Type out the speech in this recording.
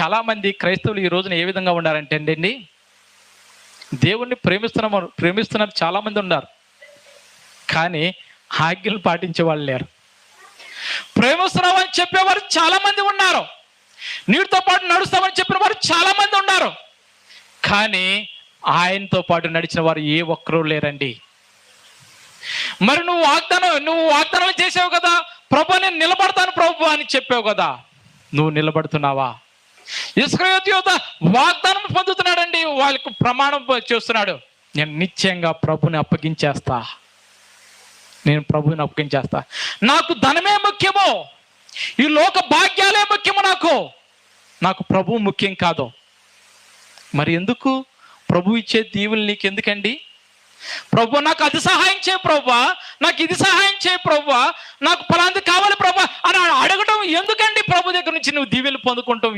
చాలామంది క్రైస్తవులు ఈ రోజున ఏ విధంగా ఉన్నారంటే అండి దేవుణ్ణి ప్రేమిస్తున్న ప్రేమిస్తున్నారు చాలామంది ఉన్నారు. కానీ ఆజ్ఞలు పాటించే వాళ్ళు లేరు. ప్రేమిస్తున్నామని చెప్పేవారు చాలామంది ఉన్నారు. నీటితో పాటు నడుస్తామని చెప్పిన వారు చాలామంది ఉన్నారు. కానీ ఆయనతో పాటు నడిచిన వారు ఏ ఒక్కరూ లేరండి. మరి నువ్వు వాగ్దానం నువ్వు వాగ్దానం చేసావు కదా ప్రభు నేను నిలబడతాను ప్రభు అని చెప్పావు కదా. నువ్వు నిలబడుతున్నావా? ఇస్రాయేలు యోధ వాగ్దానం పొందుతున్నాడండి. వాళ్ళకు ప్రమాణం చేస్తున్నాడు. నేను నిశ్చయంగా ప్రభుని అప్పగించేస్తా. నేను ప్రభుని అప్పగించేస్తా. నాకు ధనమే ముఖ్యమో. ఈ లోక భాగ్యాలే ముఖ్యము నాకు. నాకు ప్రభు ముఖ్యం కాదు. మరి ఎందుకు? ప్రభు ఇచ్చే దీవులు నీకు ఎందుకండి ప్రభు నాకు అది సహాయం చేయ ప్రభా. నాకు ఇది సహాయం చేయ ప్రభా. నాకు ఫలాంది కావాలి ప్రభా. అని అడగడం ఎందుకండి? ప్రభు దగ్గర నుంచి నువ్వు దీవెలు పొందుకుంటావు?